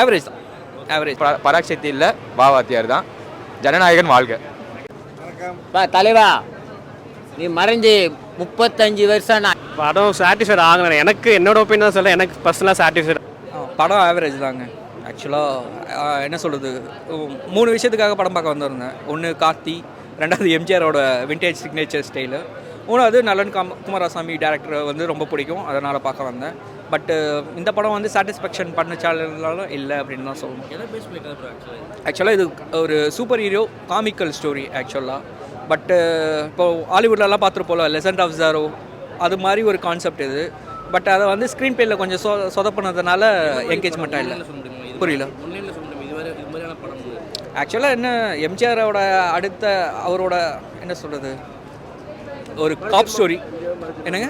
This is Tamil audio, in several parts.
ஆவரேஜ் தான். ஆவரேஜ் பராக்சக்தி இல்லை பாவாத்தியார் தான். ஜனநாயகன் வாழ்க. பா தலைவா நீ மறைஞ்சு முப்பத்தஞ்சு வருஷம் நான் படம் சாட்டிஸ்ஃபைட் ஆகலை எனக்கு என்னோட ஒப்பீனியன் சொல்ல எனக்கு பர்சனலாக சாட்டிஸ்ஃபைட் படம் ஆவரேஜ் தாங்க. ஆக்சுவலாக என்ன சொல்கிறது மூணு விஷயத்துக்காக படம் பார்க்க வந்திருந்தேன். ஒன்று கார்த்தி ரெண்டாவது எம்ஜிஆரோட விண்டேஜ் சிக்னேச்சர் ஸ்டைலு மூணாவது நலன் காம குமாரசாமி டேரக்டரை வந்து ரொம்ப பிடிக்கும். அதனால் பார்க்க வந்தேன். பட்டு இந்த படம் வந்து சாட்டிஸ்ஃபேக்ஷன் பண்ணுச்சாலும் இல்லை அப்படின்னு தான் சொல்லணும் ஆக்சுவலாக இது ஒரு சூப்பர் ஹீரோ காமிக்கல் ஸ்டோரி ஆக்சுவலாக பட்டு இப்போ ஹாலிவுட்லலாம் பார்த்துருப்போல லெசன்ட் ஆஃப் ஜாரோ அது மாதிரி ஒரு கான்செப்ட் இது. பட் அதை வந்து ஸ்க்ரீன் பேல கொஞ்சம் சொ சொதப்பினதுனால என்கேஜ்மெண்ட்டாக இல்லை புரியல. ஆக்சுவலாக என்ன எம்ஜிஆரோட அடுத்த அவரோட என்ன சொல்கிறது ஒரு காப் ஸ்டோரி என்னங்க?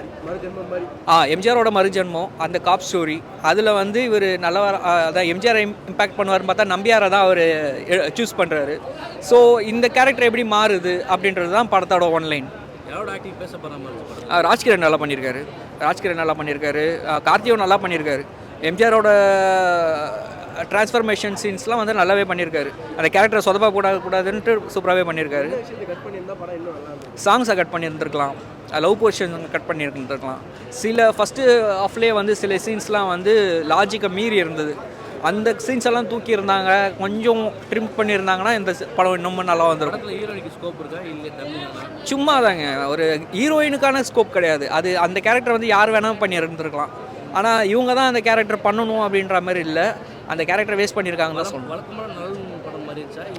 ஆ எம்ஜிஆரோட மறுஜென்மம் அந்த காப் ஸ்டோரி அதில் வந்து இவர் நல்ல அதான் எம்ஜிஆர் இம்பேக்ட் பண்ணுவார்னு பார்த்தா நம்பியாரை தான் அவர் சூஸ் பண்ணுறாரு ஸோ இந்த கேரக்டர் எப்படி மாறுது அப்படின்றது தான் படத்தோட ஒன்லைன் ராஜ்கிரண் நல்லா பண்ணியிருக்காரு. ராஜ்கிரண் நல்லா பண்ணியிருக்காரு. கார்த்தியும் நல்லா பண்ணியிருக்காரு. எம்ஜிஆரோட டிரான்ஸ்ஃபர்மேஷன் சீன்ஸ்லாம் வந்து நல்லாவே பண்ணியிருக்காரு. அந்த கேரக்டரை சொதப்ப கூடாது கூடாதுன்ட்டு சூப்பராகவே பண்ணியிருக்காரு சாங்ஸை கட் பண்ணியிருந்திருக்கலாம். லவ் போர்ஷன் கட் பண்ணியிருந்துருக்கலாம். சில ஃபஸ்ட்டு ஆஃப்லேயே வந்து சில சீன்ஸ்லாம் வந்து லாஜிக்கை மீறி இருந்தது. அந்த சீன்ஸ் எல்லாம் தூக்கி இருந்தாங்க. கொஞ்சம் ட்ரிம் பண்ணியிருந்தாங்கன்னா இந்த படம் இன்னமும் நல்லா வந்திருக்கும் சும்மா தாங்க ஒரு ஹீரோயினுக்கான ஸ்கோப் கிடையாது. அது அந்த கேரக்டர் வந்து யார் வேணாலும் பண்ணி இருந்திருக்கலாம் ஆனால் இவங்க தான் அந்த கேரக்டர் பண்ணணும் அப்படின்ற மாதிரி இல்லை. அந்த கேரக்டர் வேஸ்ட் பண்ணியிருக்காங்க தான் சொல்லணும்.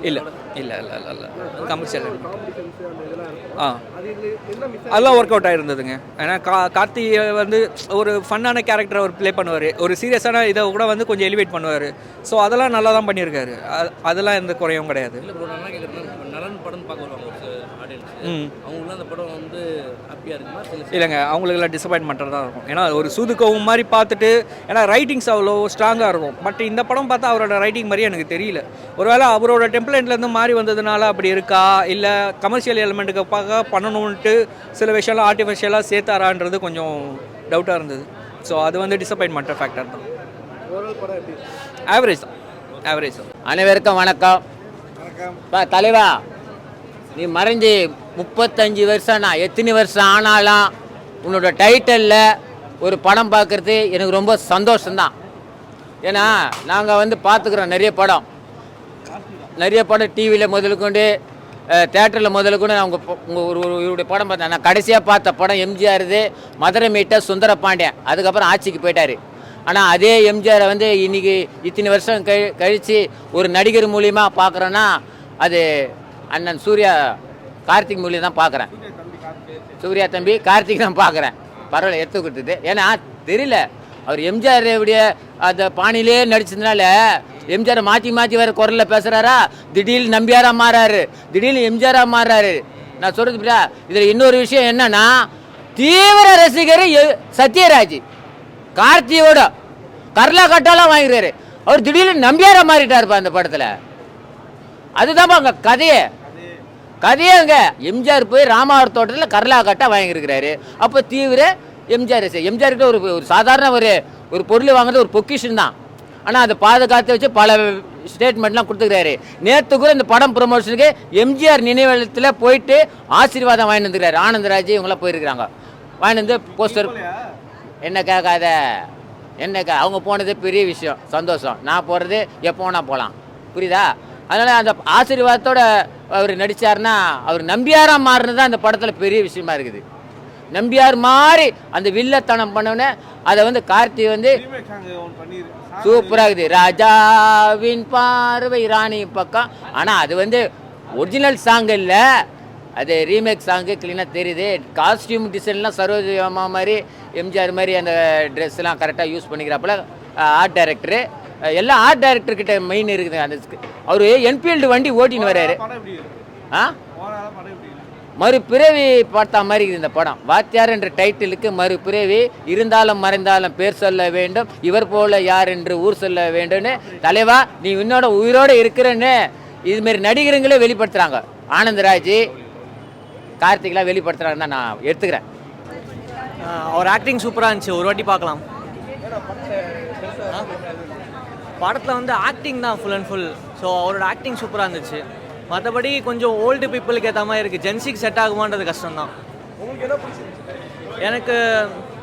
இல்லை. இல்லை இல்லை இல்லை இல்லை கமர்ஷியல் ஆ. அதெல்லாம் ஒர்க் அவுட் ஆகிருந்ததுங்க ஏன்னா கா கார்த்தி வந்து ஒரு ஃபன்னான கேரக்டர் அவர் ப்ளே பண்ணுவார். ஒரு சீரியஸான இதை கூட வந்து கொஞ்சம் எலிவேட் பண்ணுவார். ஸோ அதெல்லாம் நல்லா தான் பண்ணியிருக்காரு அதெல்லாம் எந்த குறையும் கிடையாது. நலன் படம் பார்க்க வருவாங்க ஒரு ஆடியன்ஸ் ம். அவங்களும் அந்த படம் வந்து ஹாப்பியாக இருக்குமா? இல்லைங்க அவங்களுக்குலாம் டிசப்பாயின்மெண்ட் தான் இருக்கும். ஏன்னா ஒரு சூதுக்கவும் மாதிரி பார்த்துட்டு ஏன்னா ரைட்டிங்ஸ் அவ்வளோ ஸ்ட்ராங்காக இருக்கும். பட் இந்த படம் பார்த்தா அவரோட ரைட்டிங் மாதிரி எனக்கு தெரியல. ஒருவேளை அவரோட டெம்ப்ளேட்லேருந்து மாறி வந்ததுனால அப்படி இருக்கா? இல்லை கமர்ஷியல் எலிமெண்ட்டுக்கு பார்க்க பண்ணணுன்ட்டு சில விஷயம்லாம் ஆர்டிஃபிஷியலாக சேர்த்தாரான்றது கொஞ்சம் டவுட்டாக இருந்தது. ஸோ அது வந்து டிசப்பாயின்மெண்ட் ஃபேக்டர் தான். ஆவரேஜ் தான். ஆவரேஜ் தான். அனைவருக்கும் வணக்கம். பா தலைவா நீ மறைஞ்சு முப்பத்தஞ்சு வருஷம் நான் எத்தனை வருஷம் ஆனாலும் உன்னோட டைட்டலில் ஒரு படம் பார்க்குறது எனக்கு ரொம்ப சந்தோஷம்தான். ஏன்னா நாங்கள் வந்து பார்த்துக்குறோம் நிறைய படம். நிறைய படம் டிவியில் முதல்கொண்டு தேட்டரில் முதல்ல நான் உங்கள் உங்கள் ஒரு ஒரு இவருடைய படம் பார்த்தேன். நான் கடைசியாக பார்த்த படம் எம்ஜிஆர் இது மதுரை மீட்ட சுந்தர பாண்டியன் அதுக்கப்புறம் ஆட்சிக்கு போயிட்டார். ஆனால் அதே எம்ஜிஆரை வந்து இன்றைக்கி இத்தனை வருஷம் கழி கழித்து ஒரு நடிகர் மூலியமாக பார்க்குறோன்னா அது அண்ணன் சூர்யா கார்த்திக் மூலியம் தான் பார்க்குறேன். சூர்யா தம்பி கார்த்திக் தான் பார்க்குறேன். பரவாயில்ல எடுத்து கொடுத்துட்டு. ஏன்னா தெரியல. அவர் எம்ஜிஆர் உடைய அந்த பாணியிலே நடிச்சதுனால எம்ஜிஆர் மாற்றி மாற்றி வேறு குரலில் பேசுகிறாரா திடீர்னு நம்பியாராக மாறாரு. திடீர்னு எம்ஜிஆராக மாறாரு. நான் சொல்கிறது புரியா இதில் இன்னொரு விஷயம் என்னன்னா தீவிர ரசிகர் எ- சத்யராஜ். கார்த்தியோட கர்லா கட்டாலாம் வாங்கிடுறாரு அவர் திடீர்னு நம்பியாராக மாறிட்டாருப்பா அந்த படத்தில். அதுதான்ப்பா அங்கே கதையை. கதையே அங்கே எம்ஜிஆர் போய் ராமாவர் தோட்டத்தில் கர்லா கட்டா வாங்கியிருக்கிறாரு. அப்போ தீவிர எம்ஜிஆர் ரசிகர். எம்ஜிஆர் கிட்ட ஒரு ஒரு சாதாரண ஒரு ஒரு பொருள் வாங்குறது ஒரு பொக்கிஷன் தான். ஆனால் அதை பாதுகாத்து வச்சு பல ஸ்டேட்மெண்ட்லாம் கொடுத்துக்கிறாரு. நேற்று கூட இந்த படம் ப்ரொமோஷனுக்கு எம்ஜிஆர் நினைவகத்தில் போயிட்டு ஆசீர்வாதம் வாங்கிட்டு வந்துக்கிறாரு. ஆனந்தராஜ் இவங்களாம் போயிருக்கிறாங்க. வாங்கிட்டு வந்து போஸ்டர் என்ன கேட்காத? என்ன கே அவங்க போனது பெரிய விஷயம் சந்தோஷம். நான் போகிறது எப்போ வேணா போகலாம் புரியுதா? அதனால் அந்த ஆசீர்வாதத்தோட அவர் நடித்தாருன்னா அவர் நம்பியாராக மாறினது தான் அந்த படத்தில் பெரிய விஷயமா இருக்குது. நம்பியார் மாதிரி அந்த வில்லத்தனம் பண்ணவனே அதை வந்து கார்த்தி வந்து சூப்பராக இருக்குது. ராஜாவின் பார்வை ராணி பக்கம். ஆனால் அது வந்து ஒரிஜினல் சாங் இல்லை. அது ரீமேக் சாங்கு க்ளீனாக தெரியுது. காஸ்டியூம் டிசைன்லாம் சரோஜி அம்மா மாதிரி எம்ஜிஆர் மாதிரி அந்த ட்ரெஸ்லாம் கரெக்டாக யூஸ் பண்ணிக்கிறாப்புல ஆர்ட் டைரக்டரு எல்லாம் ஆர்ட் டைரக்டர் கிட்ட மெயின் இருக்குது அந்த அவர் என்ஃபீல்டு வண்டி ஓட்டின்னு வர்றாரு. ஆ? மறுபிறவி பார்த்த மாதிரி இருக்குது இந்த படம். வாத்தியார் என்ற டைட்டிலுக்கு மறுபிறவி இருந்தாலும் மறைந்தாலும் பேர் சொல்ல வேண்டும் இவர் போல யார் என்று ஊர் சொல்ல வேண்டும்னு. தலைவா நீ உன்னோட உயிரோட இருக்கிறன்னு இதுமாரி நடிகருங்களே வெளிப்படுத்துறாங்க. ஆனந்தராஜ் கார்த்திக்லாம் வெளிப்படுத்துறாங்கன்னு தான் நான் எடுத்துக்கிறேன். அவர் ஆக்டிங் சூப்பராக இருந்துச்சு. ஒரு வாட்டி பார்க்கலாம். படத்தில் வந்து ஆக்டிங் தான் ஃபுல் அண்ட் ஃபுல் ஸோ அவரோட ஆக்டிங் சூப்பராக இருந்துச்சு. மற்றபடி கொஞ்சம் ஓல்டு பீப்புளுக்கு ஏற்ற மாதிரி இருக்குது ஜென்சிக்கு செட் ஆகுமான்றது கஷ்டம் தான் எனக்கு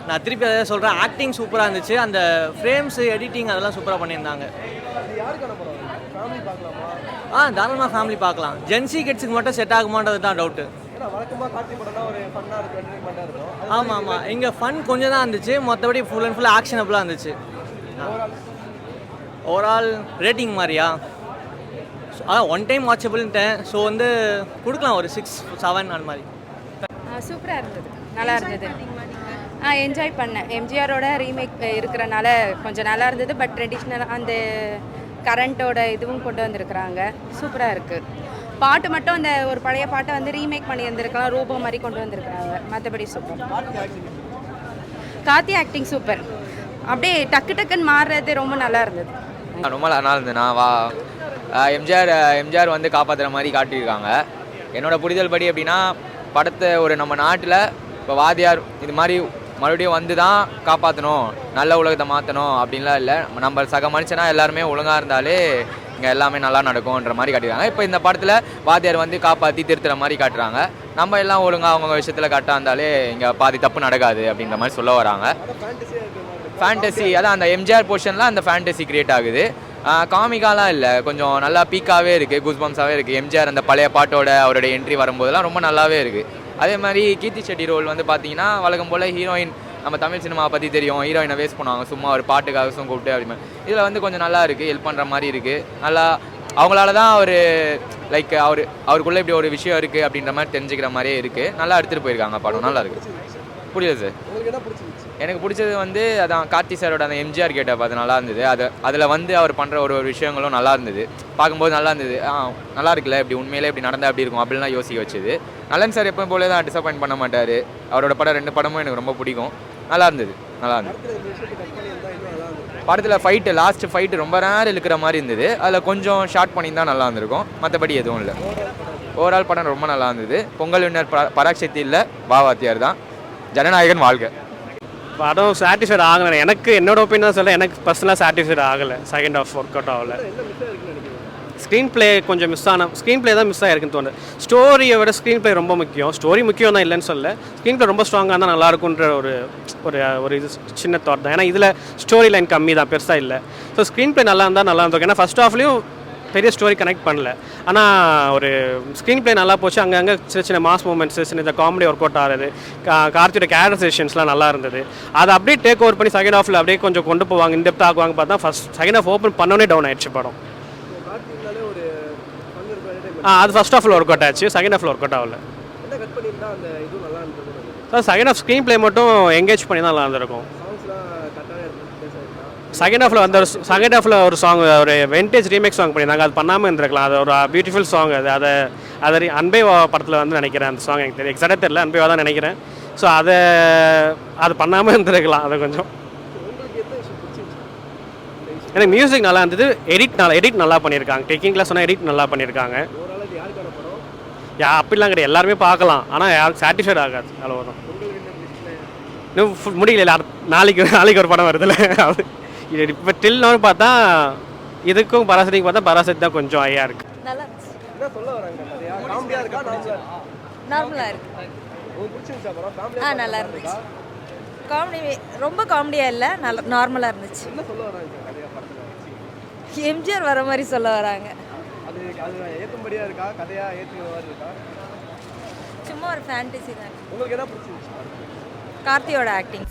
நான் திருப்பி அதை சொல்கிறேன் ஆக்டிங் சூப்பராக இருந்துச்சு. அந்த ஃப்ரேம்ஸு எடிட்டிங் அதெல்லாம் சூப்பராக பண்ணியிருந்தாங்க. ஆ தாராளமாக ஃபேமிலி பார்க்கலாம். ஜென்சி கிட்ஸுக்கு மட்டும் செட் ஆகுமான்றது தான் டவுட்டு ஆமாம் ஆமாம். இங்கே ஃபன் கொஞ்சம் தான் இருந்துச்சு. மற்றபடி ஃபுல் அண்ட் ஃபுல் ஆக்ஷனபுளாக இருந்துச்சு. ஓவரால் ரேட்டிங் மாதிரியா? அதான் ஒன் டைம் வாட்சபிள்ன்ட்டேன் ஸோ வந்து கொடுக்கலாம் ஒரு சிக்ஸ் செவன் அந்த மாதிரி. சூப்பராக இருந்தது. நல்லா இருந்தது. ஆ என்ஜாய் பண்ணேன். எம்ஜிஆரோட ரீமேக் இருக்கிறனால கொஞ்சம் நல்லா இருந்தது. பட் ட்ரெடிஷ்னலாக அந்த கரண்ட்டோட இதுவும் கொண்டு வந்திருக்கிறாங்க. சூப்பராக இருக்குது பாட்டு மட்டும் அந்த ஒரு பழைய பாட்டை வந்து ரீமேக் பண்ணி வந்திருக்கலாம் ரூபம் மாதிரி கொண்டு வந்திருக்கிறாங்க. மற்றபடி சூப்பர் கார்த்தி ஆக்டிங் சூப்பர் அப்படியே டக்கு டக்குன்னு மாறுறது ரொம்ப நல்லா இருந்தது. ரொம்ப நல்லா இருந்ததுண்ணா வா. எம்ஜிஆர் எம்ஜிஆர் வந்து காப்பாற்றுற மாதிரி காட்டியிருக்காங்க. என்னோட புரிதல் படி எப்படின்னா படத்தை ஒரு நம்ம நாட்டில் இப்போ வாதியார் இது மாதிரி மறுபடியும் வந்து தான் காப்பாற்றணும் நல்ல உலகத்தை மாற்றணும் அப்படின்லாம் இல்லை. நம்ம சக மனுஷனா எல்லாருமே ஒழுங்காக இருந்தாலே இங்கே எல்லாமே நல்லா நடக்கும்ன்ற மாதிரி காட்டியிருக்காங்க. இப்போ இந்த படத்தில் வாத்தியார் வந்து காப்பாற்றி திருத்துற மாதிரி காட்டுறாங்க. நம்ம எல்லாம் ஒழுங்காக அவங்க விஷயத்தில் கரெக்டாக இருந்தாலே இங்கே பாதி தப்பு நடக்காது அப்படின்ற மாதிரி சொல்ல வராங்க. ஃபேண்டசி அதான் அந்த எம்ஜிஆர் போர்ஷனில் அந்த ஃபேண்டசி கிரியேட் ஆகுது. காமிக்காலாம் இல்லை. கொஞ்சம் நல்லா பீக்காகவே இருக்குது குஸ்பம்ஸாகவே இருக்குது எம்ஜிஆர் அந்த பழைய பாட்டோட அவரோட என்ட்ரி வரும்போதெல்லாம் ரொம்ப நல்லாவே இருக்குது அதே மாதிரி கீர்த்தி செட்டி ரோல் வந்து பார்த்தீங்கன்னா வழக்கம் போல் ஹீரோயின் நம்ம தமிழ் சினிமாவை பற்றி தெரியும். ஹீரோயினை வேஸ்ட் பண்ணுவாங்க. சும்மா ஒரு பாட்டுக்காக சும் கூப்பிட்டு அப்படி இதில் வந்து கொஞ்சம் நல்லா இருக்குது ஹெல்ப் பண்ணுற மாதிரி இருக்குது நல்லா அவங்களால தான் அவர் லைக் அவர் அவருக்குள்ளே இப்படி ஒரு விஷயம் இருக்குது அப்படின்ற மாதிரி தெரிஞ்சுக்கிற மாதிரியே இருக்குது நல்லா எடுத்துகிட்டு போயிருக்காங்க படம். நல்லா இருக்குது புரியல சார் எனக்கு பிடிச்சது வந்து அதான் கார்த்தி சாரோட அந்த எம்ஜிஆர் கேட்ட அது நல்லா இருந்தது. அது அதில் வந்து அவர் பண்ணுற ஒரு ஒரு விஷயங்களும் நல்லா இருந்தது. பார்க்கும்போது நல்லா இருந்தது. ஆ நல்லா இருக்குல்ல இப்படி உண்மையிலே இப்படி நடந்தால் அப்படி இருக்கும் அப்படிலாம் யோசிக்க வச்சது. நலன் சார் எப்போ போல தான் டிசப்பாயின்ட் பண்ண மாட்டார். அவரோட படம் ரெண்டு படமும் எனக்கு ரொம்ப பிடிக்கும். நல்லா இருந்தது நல்லா இருந்தது. படத்தில் ஃபைட்டு லாஸ்ட் ஃபைட்டு ரொம்ப நேரம் இழுக்கிற மாதிரி இருந்தது. அதில் கொஞ்சம் ஷார்ட் பண்ணியிருந்தா நல்லா இருந்திருக்கும். மற்றபடி எதுவும் இல்லை. ஓவரால் படம் ரொம்ப நல்லா இருந்தது. பொங்கல் வின்னர் ப பராக்சக்தி இல்லை. பாவாத்தியார் தான். ஜனநாயகன் வாழ்க்கை படம் சாட்டிஸ்ஃபைட் ஆகலை எனக்கு என்னோட ஒப்பீனியன் சொல்ல எனக்கு பர்சனலாக சாட்டிஸ்ஃபைட் ஆகலை. செகண்ட் ஆஃப் ஒர்க் அவுட் ஆகல ஸ்க்ரீன் ப்ளே கொஞ்சம் மிஸ் ஆன ஸ்க்ரீன் ப்ளே தான் மிஸ் ஆகிருக்குன்னு தோணுது. ஸ்டோரியை விட ஸ்க்ரீன் ப்ளே ரொம்ப முக்கியம். ஸ்டோரி முக்கியம் தான் இல்லைன்னு சொல்ல ஸ்க்ரீன் ப்ளே ரொம்ப ஸ்ட்ராங்காக இருந்தால் நல்லா இருக்குன்ற ஒரு ஒரு ஒரு இது சின்ன தாட் தான். ஏன்னா இதில் ஸ்டோரி லைன் கம்மி தான். பெருசாக இல்லை. ஸோ ஸ்க்ரீன் ப்ளே நல்லா இருந்தால் நல்லா இருந்திருக்கும். ஏன்னா ஃபஸ்ட் ஹாஃப்லேயும் பெரிய ஸ்டோரி கனெக்ட் பண்ணல. ஆனால் ஒரு ஸ்க்ரீன் ப்ளே நல்லா போச்சு. அங்கங்கே சின்ன சின்ன மாஸ் மூமெண்ட்ஸ் சின்ன இந்த காமெடி ஒர்க் அவுட் ஆகுது கா கார்த்தியோட கேரக்டரைசேஷன்ஸ்லாம் நல்லா இருந்தது. அதை அப்படியே டேக் ஓவர் பண்ணி செகண்ட் ஹாஃபில் அப்படியே கொஞ்சம் கொண்டு போவாங்க இந்த ஆக்குவாங்க பார்த்தா ஃபஸ்ட் செகண்ட் ஹாஃப் ஓப்பன் பண்ணோன்னே டவுன் ஆயிடுச்சு படம். அது ஃபஸ்ட் ஹாஃபில் ஒர்க் அவுட் ஆச்சு. செகண்ட் ஹாஃபில் ஒர்க் அவுட் ஆகல. செகண்ட் ஹாஃப் ஸ்க்ரீன் ப்ளே மட்டும் எங்கேஜ் பண்ணி தான் நல்லா இருந்திருக்கும். செகண்ட் ஹாஃபில் வந்த செகண்ட் ஹாஃபில் ஒரு சாங் ஒரு வெண்டேஜ் ரீமேக் சாங் பண்ணியிருந்தாங்க. அது பண்ணாமல் இருந்திருக்கலாம். அது ஒரு பியூட்டிஃபுல் சாங் அது. அதை அதை அன்பே படத்தில் வந்து நினைக்கிறேன் அந்த சாங் எனக்கு தெரியும். எக்ஸாக்டாக தெரியல. அன்பேவா தான் நினைக்கிறேன். ஸோ அதை அது பண்ணாமல் இருந்திருக்கலாம். அதை கொஞ்சம். எனக்கு மியூசிக் நல்லா இருந்தது. எடிட் நல்லா எடிட் நல்லா பண்ணியிருக்காங்க. டெக்கிங்கில் சொன்னால் எடிட் நல்லா பண்ணியிருக்காங்க. யா அப்படிலாம் கிடையாது. எல்லாருமே பார்க்கலாம். ஆனால் யாரும் சாட்டிஸ்ஃபைட் ஆகாது. அவ்வளோதான் இன்னும் முடியல நாளைக்கு நாளைக்கு ஒரு படம் வருதுல்ல. அது. இது இப்போ டில்னு பார்த்தா இதுக்கும் பராசரிக்கும் பார்த்தா பராசரி தான் கொஞ்சம் ஐயா இருக்கு. நல்லா இருந்துச்சு. நார்மலாக இருக்கு? ஆ நல்லா இருந்துச்சு. காமெடி ரொம்ப காமெடியாக இல்லை நல்லா நார்மலாக இருந்துச்சு. எம்ஜிஆர் வர மாதிரி சொல்ல வராங்க. சும்மா ஒரு ஃபேண்டசி தான். கார்த்தியோட ஆக்டிங்